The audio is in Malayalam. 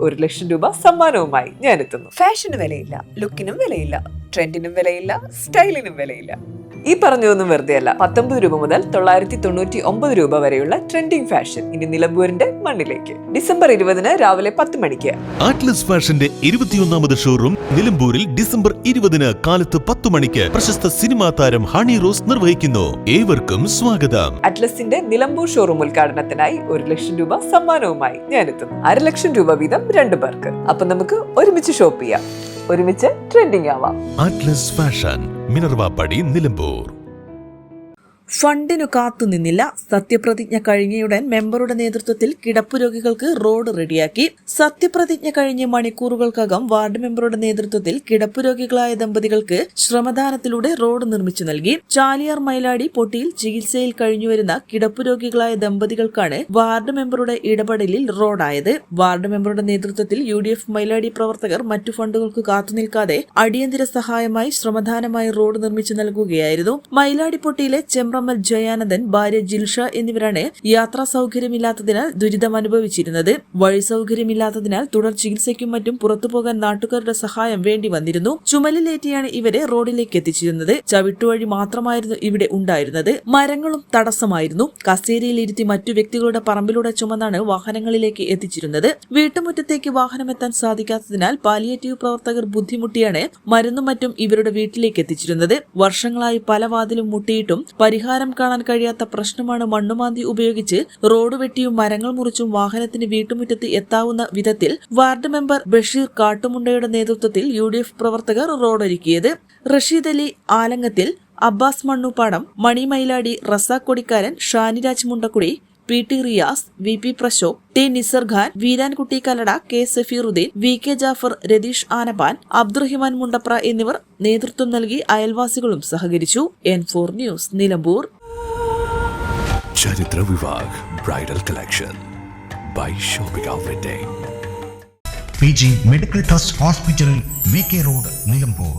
ഒരു ലക്ഷം രൂപ സമ്മാനവുമായി ഞാൻ എത്തുന്നു ഫാഷന് വിലയില്ല ലുക്കിനും വിലയില്ല ട്രെൻഡിനും വിലയില്ല സ്റ്റൈലിനും വിലയില്ല. ഈ പറഞ്ഞതൊന്നും വെറുതെ അല്ല പത്തൊമ്പത് രൂപ മുതൽ തൊള്ളായിരത്തി തൊണ്ണൂറ്റി ഒമ്പത് രൂപ വരെയുള്ള ട്രെൻഡിംഗ് ഫാഷൻ ഇനി നിലമ്പൂരിന്റെ മണ്ണിലേക്ക്. ഡിസംബർ ഇരുപതിന് രാവിലെ പത്ത് മണിക്ക്. ആറ്റ്ലസ് ഫാഷന്റെ ഇരുപത്തിയൊന്നാമത് ഷോറൂം നിലമ്പൂരിൽ ഡിസംബർ ഇരുപതിന് കാലത്ത് പത്ത് മണിക്ക് പ്രശസ്ത സിനിമാ താരം ഹണി റോസ് നിർവഹിക്കുന്നു. ഏവർക്കും സ്വാഗതം. അറ്റ്ലസിന്റെ നിലമ്പൂർ ഷോറൂം ഉദ്ഘാടനത്തിനായി ഒരു ലക്ഷം രൂപ സമ്മാനവുമായി ഞാനെത്തും അര ലക്ഷം രൂപ വീതം രണ്ടു പേർക്ക്. അപ്പൊ നമുക്ക് ഒരുമിച്ച് ഷോപ്പ് ചെയ്യാം. ഒരുമിച്ച് ട്രെൻഡിംഗ് ആവാം. അറ്റ്ലസ് ഫാഷൻ മിനർവാപ്പടി നിലമ്പൂർ ഫണ്ടിനു കാത്തുനിന്നില്ല സത്യപ്രതിജ്ഞ കഴിഞ്ഞയുടൻ മെമ്പറുടെ നേതൃത്വത്തിൽ കിടപ്പു രോഗികൾക്ക് റോഡ് റെഡിയാക്കി. സത്യപ്രതിജ്ഞ കഴിഞ്ഞ് മണിക്കൂറുകൾക്കകം വാർഡ് മെമ്പറുടെ നേതൃത്വത്തിൽ കിടപ്പു രോഗികളായ ദമ്പതികൾക്ക് ശ്രമദാനത്തിലൂടെ റോഡ് നിർമ്മിച്ചു നൽകി. ചാലിയാർ മൈലാടി പൊട്ടിയിൽ ചികിത്സയിൽ കഴിഞ്ഞുവരുന്ന കിടപ്പു രോഗികളായ ദമ്പതികൾക്കാണ് വാർഡ് മെമ്പറുടെ ഇടപെടലിൽ റോഡായത്. വാർഡ് മെമ്പറുടെ നേതൃത്വത്തിൽ യു ഡി എഫ് മൈലാടി പ്രവർത്തകർ മറ്റു ഫണ്ടുകൾക്ക് കാത്തുനിൽക്കാതെ അടിയന്തര സഹായമായി ശ്രമദാനമായി റോഡ് നിർമ്മിച്ചു നൽകുകയായിരുന്നു. മൈലാടി പൊട്ടിയിലെ ചെമ്പ്രമ്മൽ ജയാനന്ദൻ ഭാര്യ ജിൽഷ എന്നിവരാണ് യാത്രാ സൗകര്യമില്ലാത്തതിനാൽ ദുരിതം അനുഭവിച്ചിരുന്നത്. വഴി സൗകര്യമില്ലാത്തതിനാൽ തുടർ ചികിത്സയ്ക്കും മറ്റും പുറത്തുപോകാൻ നാട്ടുകാരുടെ സഹായം വേണ്ടി വന്നിരുന്നു. ചുമലിലേറ്റിയാണ് ഇവരെ റോഡിലേക്ക് എത്തിച്ചിരുന്നത്. ചവിട്ടുവഴി മാത്രമായിരുന്നു ഇവിടെ ഉണ്ടായിരുന്നത്. മരങ്ങളും തടസ്സമായിരുന്നു. കസേരയിൽ ഇരുത്തി മറ്റു വ്യക്തികളുടെ പറമ്പിലൂടെ ചുമന്നാണ് വാഹനങ്ങളിലേക്ക് എത്തിച്ചിരുന്നത്. വീട്ടുമുറ്റത്തേക്ക് വാഹനമെത്താൻ സാധിക്കാത്തതിനാൽ പാലിയേറ്റീവ് പ്രവർത്തകർ ബുദ്ധിമുട്ടിയാണ് മരുന്നും മറ്റും ഇവരുടെ വീട്ടിലേക്ക് എത്തിച്ചിരുന്നത്. വർഷങ്ങളായി പല വാതിലും മുട്ടിയിട്ടും പരിഹാരം കാണാൻ കഴിയാത്ത പ്രശ്നമാണ് മണ്ണുമാന്തി ഉപയോഗിച്ച് റോഡ് വെട്ടിയും മരങ്ങൾ മുറിച്ചും വാഹനത്തിന് വീട്ടുമുറ്റത്ത് എത്താവുന്ന വിധത്തിൽ വാർഡ് മെമ്പർ ബഷീർ കാട്ടുമുണ്ടയുടെ നേതൃത്വത്തിൽ യു പ്രവർത്തകർ റോഡൊരുക്കിയത്. Rasheed Ali Alangathil Abbas Mannupadam Manimailadi Mailadi Razak Kodikkaran Shaniraj Mundakkudi P T Riyas V P Prasho T Nisarkhan Veerankutty Kallada K Safeeruddin V K Jafar Ratheesh Anappan Abdurahiman Mundapra എന്നിവർ നേതൃത്വം നൽകി അയൽവാസികളും സഹകരിച്ചു. N four news Nilambur. Charithra Vivah bridal collection. By shopping outlet P G medical trust hospital V K road Nilambur.